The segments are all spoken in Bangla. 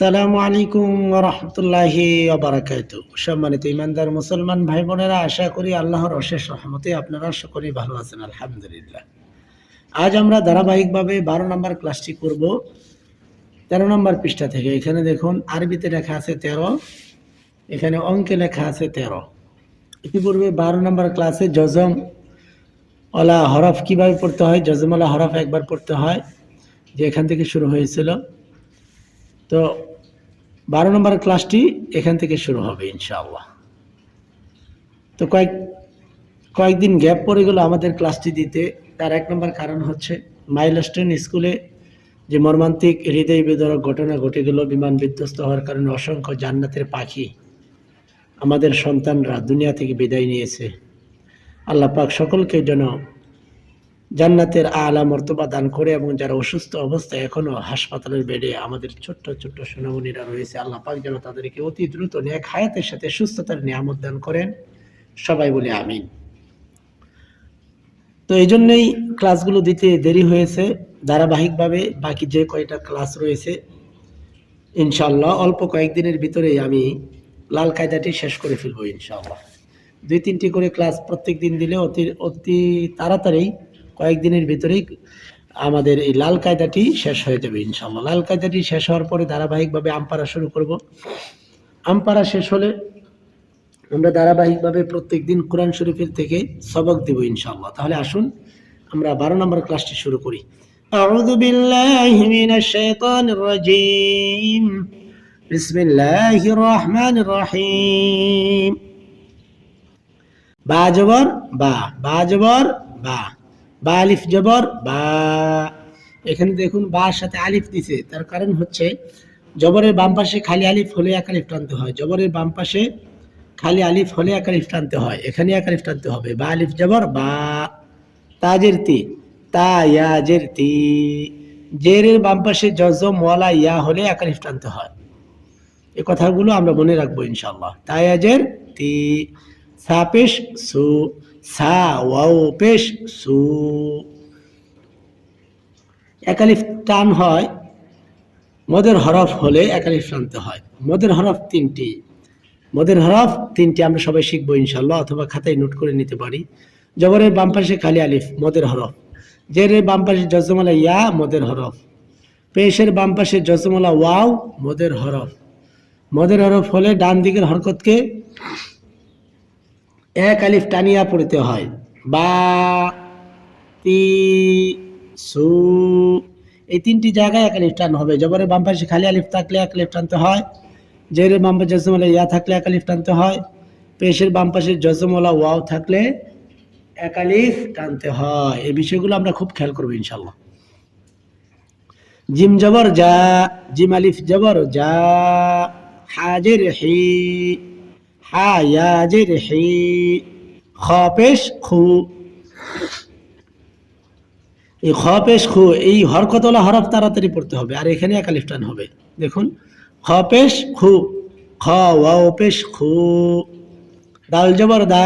সালামু আলাইকুম রহমতুল্লাহি অবরাকাত সম্মানিত ইমানদার মুসলমান ভাই বোনেরা আশা করি আল্লাহর অশেষ রহমতে আপনারা সকলেই ভালো আছেন, আলহামদুলিল্লাহ। আজ আমরা ধারাবাহিকভাবে বারো নম্বর ক্লাসটি করব। তেরো নম্বর পৃষ্ঠা থেকে। এখানে দেখুন, আরবিতে লেখা আছে তেরো, এখানে অঙ্কে লেখা আছে তেরো। ইতিপূর্বে বারো নম্বর ক্লাসে জজম ওলা হরফ কীভাবে পড়তে হয়? জজমওয়ালা হরফ একবার পড়তে হয়, যে এখান থেকে শুরু হয়েছিল। তো বারো নম্বর ক্লাসটি এখান থেকে শুরু হবে ইনশাআল্লাহ। তো কয়েক, কয়েকদিন গ্যাপ পড়ে গেল আমাদের ক্লাসটি দিতে। তার এক নম্বর কারণ হচ্ছে মাইলস্টোন স্কুলে যে মর্মান্তিক হৃদয় বিদরক ঘটনা ঘটে গেল, বিমান বিধ্বস্ত হওয়ার কারণে অসংখ্য জান্নাতের পাখি আমাদের সন্তানরা দুনিয়া থেকে বিদায় নিয়েছে। আল্লাহ পাক সকলকে যেন জান্নাতের আলা মর্তবা দান করে এবং যারা অসুস্থ অবস্থায় এখনও হাসপাতালের বেডে আমাদের ছোট্ট ছোট্ট সোনামণিরা রয়েছে, আল্লাহ পাক যেন তাদেরকে অতি দ্রুত নেক হায়াতের সাথে সুস্থতার নিয়ামত দান করেন। সবাই বলে আমিন। তো এই জন্যই ক্লাসগুলো দিতে দেরি হয়েছে, ধারাবাহিকভাবে বাকি যে কয়টা ক্লাস রয়েছে ইনশাল্লাহ অল্প কয়েকদিনের ভিতরেই আমি লাল কায়দাটি শেষ করে ফেলব ইনশাল্লাহ দুই তিনটি করে ক্লাস প্রত্যেক দিন দিলে অতি অতি তাড়াতাড়ি কয়েকদিনের ভিতরেই আমাদের এই লাল কায়দাটি শেষ হয়ে যাবে ইনশাল্লাহ লাল কায়দাটি শেষ হওয়ার পরে ধারাবাহিকভাবে আমপারা শুরু করব আমপারা শেষ হলে আমরা ধারাবাহিকভাবে প্রত্যেক দিন কোরআন শরীফের থেকে সবক দেব ইনশাল্লাহ তাহলে আসুন আমরা বারো নম্বর ক্লাসটি শুরু করি أعوذ بالله من الشيطان الرجيم بسم الله الرحمن الرحيم বা জবর বা বা জবর বা বা আলিফ জবর বা, এখানে দেখুন বা সাথে আলিফ দিছে, তার কারণ হচ্ছে জবরের বাম পাশে খালি আলিফ হলে এক আলিফ টানতে হয়, জবরের বাম পাশে খালি আলিফ হলে এক আলিফ টানতে হয়, এখানে এক আলিফ টানতে হবে, বা আলিফ জবর বা তাজের তি তা ইয়াজের তি, জেরের বাম পাশে জজম ওয়ালা ইয়া হলে এক আলিফ টানতে হয় এই কথাগুলো আমরা মনে রাখব ইনশাল্লাহ তায়াজের তি, সাপেশ সু সা, ওয়াও, পেশ, সু। একালিফ টান হয়, মদের হরফ হলে একালিফ টানতে হয়। মদের হরফ তিনটি। মদের হরফ তিনটি আমরা সবাই শিখব ইনশাল্লাহ অথবা খাতায় নোট করে নিতে পারি। জবরের বাম পাশে খালি আলিফ, মদের হরফ। জেরের বাম পাশে জজমালা ইয়া, মদের হরফ। পেশের বাম পাশে জজমালা ওয়াও, মদের হরফ। মদের হরফ হলে ডান দিকের হরকতকে এক আলিফ টানিয়া পড়তে হয়। বা, তি, সু, এই তিনটি জায়গায় এক আলিফ টান হবে। জবরের বাম পাশে খালি আলিফ থাকলে এক আলিফ টানতে হয়। জেরের বাম পাশে জজমলা ইয়া থাকলে এক আলিফ টানতে হয়। পেশের বাম পাশে জজমলা ওয়াও থাকলে এক আলিফ টানতে হয়। এই বিষয়গুলো আমরা খুব খেয়াল করব ইনশাল্লাহ জিম জবর যা, জিম আলিফ জবর যা, হাজের হি। হা ইয়াজের হি। খ পেশ খু। এই খ পেশ খু, এই হরকতলা হরফ তাড়াতাড়ি পড়তে হবে, আর এখানে একালিফ টান হবে। দেখুন খ পেশ খু খ পেশ খু। দাল জবর দা,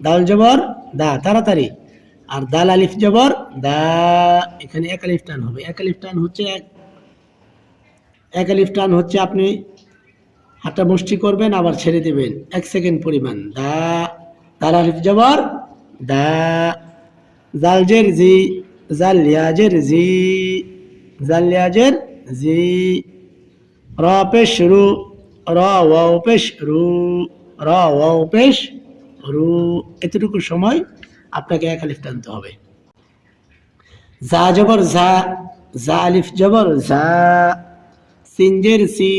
দাল জবর দা, তাড়াতাড়ি। আর দাল আলিফ জবর দা, এখানে এক আলিফ হবে। এক আলিফ হচ্ছে এক এক আলিফ হচ্ছে আপনি হাতটা মুষ্টি করবেন, আবার ছেড়ে দেবেন। এক সেকেন্ড পরিমাণ। দা দাল আলিফ জবর। দা জালজের জি জালিয়াজের জি জালিয়াজের জি। র পেশ রু, র ওয়াও পেশ রু, র ওয়াও পেশ রু। এতটুকু সময় আপনাকে এক আলিফ টানতে হবে। জা জবর জা জা আলিফ জবর জা। সিনজের সি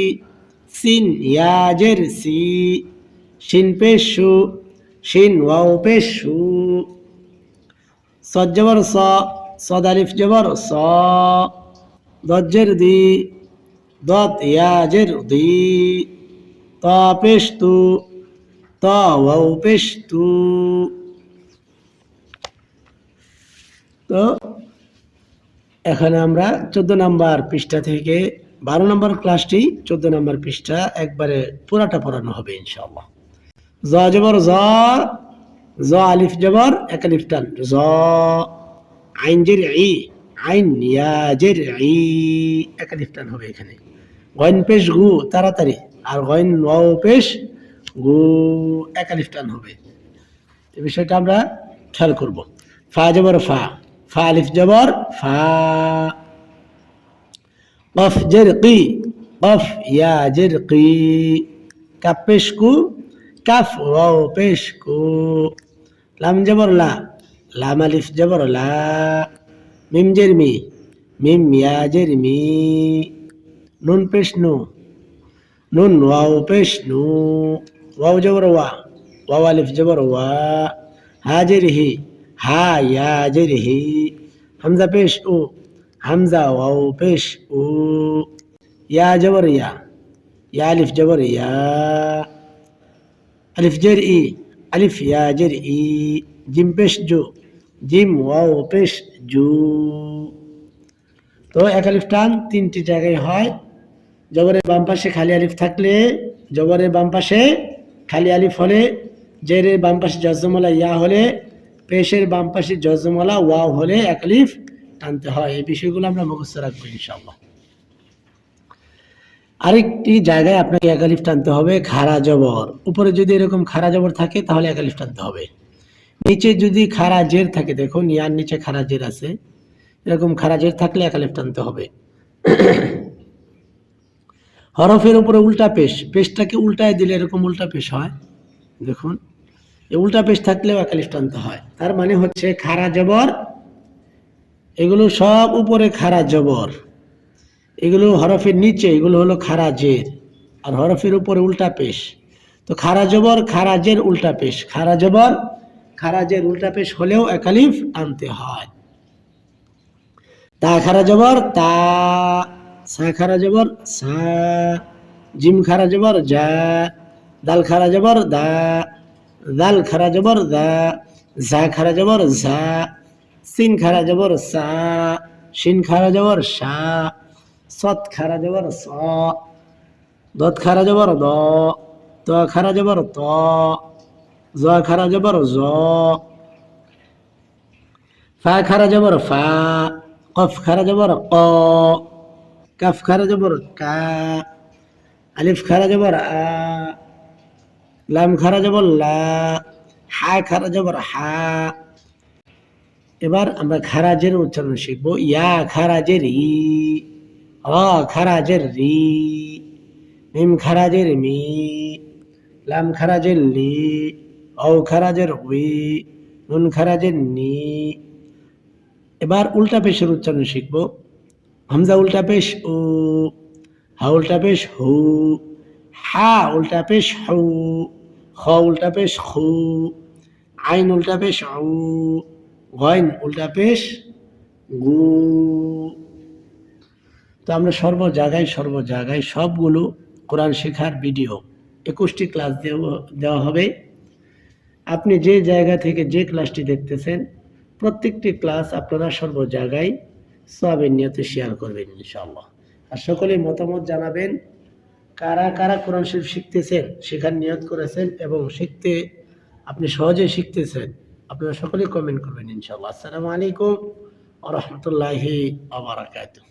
সিন ইয়াজের সি। শিন পেশ সু শিন ওয়াও পেশ। সু সদ জবর স, সদ আলিফ জবর স। দজ্জের দি দত ইয়াজের দি। ত পেশ তু ওয়াও পেশ তু তো এখানে আমরা চোদ্দ নাম্বার পৃষ্ঠা থেকে বারো নম্বর ক্লাসটি চোদ্দ নম্বর পৃষ্ঠা, একবারে পুরাটা পড়ানো হবে ইনশাআল্লাহ। জ জবর, জ জ আলিফ জবর, এক আলিফ টান। জ, আইন জের ই, আইন ইয়াজের ই, এক আলিফ টান হবে এখানে। গইন পেশ গু, তাড়াতাড়ি। আর গইন ওয়াও পেশ গু একালিফ টান হবে। এই বিষয়টা আমরা খেয়াল করব। ফা জবর, ফা। ফা আলিফ জবর, ফা। কফ জের কি কফ ইয়া জের কি কাপ পেশ কু কাফ ওয়াও পেশ কু লাম জবর লা লাম আলিফ জবর লা মিম জের মি মিম ইয়া জের মি নুন পেশ নু নুন ওয়াও পেশ নু ওয়াও জবর ওয়া ওয়াও আলিফ জবর ওয়া হি হা ইয়া জের হি হামজা পেশ উ হামজা ওয়াও পেশ উ ইয়া জবর ইয়া ইয়া আলিফ জবর ইয়া আলিফ জের ই আলিফ ইয়া জের ই জিম পেশ জু জিম ওয়াও পেশ জু তো এক আলিফ টান তিনটি জায়গায় হয়। জবরের বাম পাশে খালি আলিফ থাকলে, জবরের বাম পাশে খালি আলিফ হলে, জেরের বাম পাশে জজমলা ইয়া হলে, পেশের বাম পাশে জজমলা ওয়াও হলে এক আলিফ টানতে হয়, এই বিষয়গুলো আমরা মুখস্থ রাখব ইনশাআল্লাহ। আরেকটি জায়গায় আপনাকে এক আলিফ টানতে হবে, খাড়া জবর। উপরে যদি এরকম খাড়া জবর থাকে, তাহলে এক আলিফ টানতে হবে। নিচে যদি খাড়া জের থাকে, দেখুন, ইয়ার নিচে খাড়া জের আছে। এরকম খাড়া জের থাকলে এক আলিফ টানতে হবে। হরফের উপরে উল্টা পেশ, পেশটাকে উল্টায় দিলে এরকম উল্টা পেশ হয়। দেখুন উল্টা পেশ থাকলেও একালিফ টানতে হয়। তার মানে হচ্ছে খাড়া জবর এগুলো সব উপরে খারা জবর। এগুলো হরফের নিচে, এগুলো হলো খারা জের। আর হরফের উপরে উল্টা পেশ। তো খারা জবর, খাড়া জের, উল্টা পেশ। খারা জবর, খাড়া জের, উল্টা পেশ হলেও একালিফ আনতে হয়। তা খারা জবর, তা, সা খারা জবর, সা, জিম খারা জবর, যা, দাল খারা জবর, দা, দাল খারা জবর, দা ঝা খারা জবর ঝা সিন খারা জবর সা শিন খারা জবর সা সৎ খারা জবর স দত খারা জবর দ ত খারা জবর ত জ খারা জবর জ ফা খারা জবর ফা কফ খারা জবর ক কাফ খারা জবর কা আলিফ খারা জবর আ লাম খারা জবর লা হা খারা জবর হা এবার আমরা খারাজের উচ্চারণ শিখব। ইয়া খারাজের ই খারাজের রি, মিম খারাজের মি, লাম খারাজের লি ও খারাজের উই, নুন খারাজের নি। এবার উল্টা পেশের উচ্চারণ শিখব। হামজা উল্টা পেশ ও হা উল্টা পেশ হু, হা উল্টা পেশ হু, খ উল্টা পেশ খু, আইন উল্টা পেশ উ গয়ন উল্টা পেশ গু, তো আমরা সর্ব জায়গায় সর্ব জায়গায় সবগুলো কোরআন শেখার ভিডিও একুশটি ক্লাস দেওয়া দেওয়া হবে। আপনি যে জায়গা থেকে যে ক্লাসটি দেখতেছেন, প্রত্যেকটি ক্লাস আপনারা সর্ব জায়গায় সবের নিয়তে শেয়ার করবেন ইনশাআল্লাহ। আর সকলে মতামত জানাবেন, কারা কারা কোরআন শরীফ শিখতেছেন, শেখার নিয়ত করেছেন এবং শিখতে, আপনি সহজে শিখতেছেন। আপনারা সকলেই কমেন্ট করবেন ইনশাল্লাহ আসসালামু আলাইকুম রহমতুল্লাহি আবরাকাতুহ